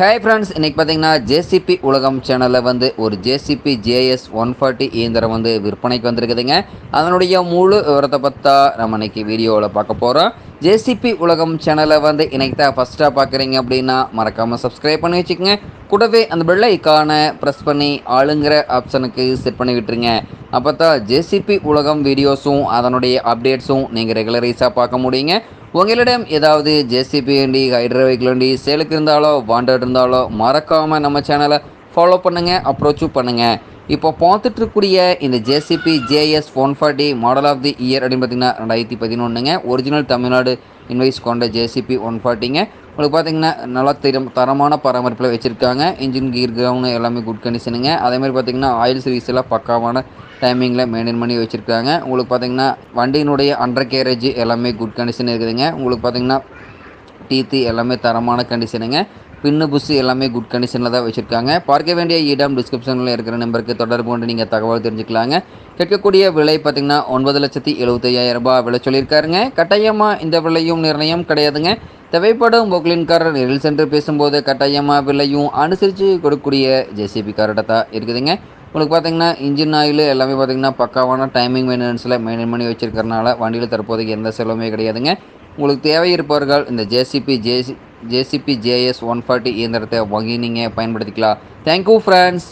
Hi friends இன்றைக்கி பார்த்தீங்கன்னா JCB உலகம் சேனலில் வந்து ஒரு ஜேசிபி ஜேஎஸ் ஒன் ஃபார்ட்டி இயந்திரம் வந்து விற்பனைக்கு வந்திருக்குதுங்க. அதனுடைய முழு விவரத்தை பார்த்தா நம்ம இன்னைக்கு வீடியோவில் பார்க்க போகிறோம் ஜேசிபி உலகம் சேனலை வந்து இன்றைக்கி தான் ஃபஸ்ட்டாக பார்க்குறீங்க அப்படின்னா மறக்காமல் சப்ஸ்கிரைப் பண்ணி வச்சுக்கோங்க. கூடவே அந்த பெல் ஐக்கானை ப்ரெஸ் பண்ணி ஆளுங்கிற ஆப்ஷனுக்கு செட் பண்ணி விட்டுருங்க. அப்போ தான் ஜேசிபி உலகம் வீடியோஸும் அதனுடைய அப்டேட்ஸும் நீங்கள் ரெகுலரைஸாக பார்க்க முடியுங்க. உங்களிடம் ஏதாவது ஜேசிபி வண்டி ஹைட்ரோ வெஹிக்கிள் வண்டி சேலுக்கு இருந்தாலோ வாண்டட் இருந்தாலோ மறக்காமல் நம்ம சேனலை ஃபாலோ பண்ணுங்கள் அப்ரோச்சும் பண்ணுங்கள் இப்போ பார்த்துட்டு இருக்கக்கூடிய இந்த JCB JS one forty model of the year அப்படின்னு பார்த்தீங்கன்னா ரெண்டாயிரத்தி பதினொன்றுங்க ஒரிஜினல் தமிழ்நாடு இன்வைஸ் கொண்ட ஜேசிபி ஒன் ஃபார்ட்டிங்க உங்களுக்கு பார்த்தீங்கன்னா நல்லா திறம் தரமான பராமரிப்பில் வச்சுருக்காங்க. இன்ஜின் கீர் கிரவுண்டு எல்லாமே குட் கண்டிஷனுங்க அதேமாதிரி பார்த்தீங்கன்னா ஆயில் சர்வீஸ் எல்லாம் பக்காவான டைமிங்கில் மெயின்டைன் பண்ணி வச்சுருக்காங்க. உங்களுக்கு பார்த்தீங்கன்னா வண்டியினுடைய அண்டர் கேரேஜ் எல்லாமே குட் கண்டிஷன் இருக்குதுங்க. உங்களுக்கு பார்த்தீங்கன்னா டீத்து எல்லாமே தரமான கண்டிஷனுங்க பின்னு புஸ்ஸு எல்லாமே குட் கண்டிஷனில் தான் வச்சுருக்காங்க. பார்க்க வேண்டிய இடம் டிஸ்கிரிப்ஷனில் இருக்கிற நம்பருக்கு தொடர்பு கொண்டு நீங்கள் தகவல் தெரிஞ்சுக்கலாங்க. கேட்கக்கூடிய விலை பார்த்திங்கன்னா ஒன்பது லட்சத்தி எழுபத்தையாயிரம் ரூபாய் விலை சொல்லியிருக்காருங்க. கட்டாயமாக இந்த விலையும் நிர்ணயம் கிடையாதுங்க. தேவைப்படும் பொக்லின்காரர் நேரில் சென்று பேசும்போது கட்டாயமாக விலையும் அனுசரித்து கொடுக்கக்கூடிய ஜேசிபி கார்டை தான் இருக்குதுங்க. உங்களுக்கு பார்த்தீங்கன்னா இன்ஜின் ஆயில் எல்லாமே பார்த்தீங்கன்னா பக்காவான டைமிங் மெயின்டெனன்ஸில் மெயின்டைன் பண்ணி வச்சிருக்கறனால வண்டியில் தற்போதைக்கு எந்த செலவுமே கிடையாதுங்க. உங்களுக்கு தேவை இருப்பவர்கள் இந்த JCB JC JCB JS one forty இயந்திரத்தை வாங்கி நீங்கள் பயன்படுத்திக்கலாம் தேங்க்யூ ஃப்ரெண்ட்ஸ்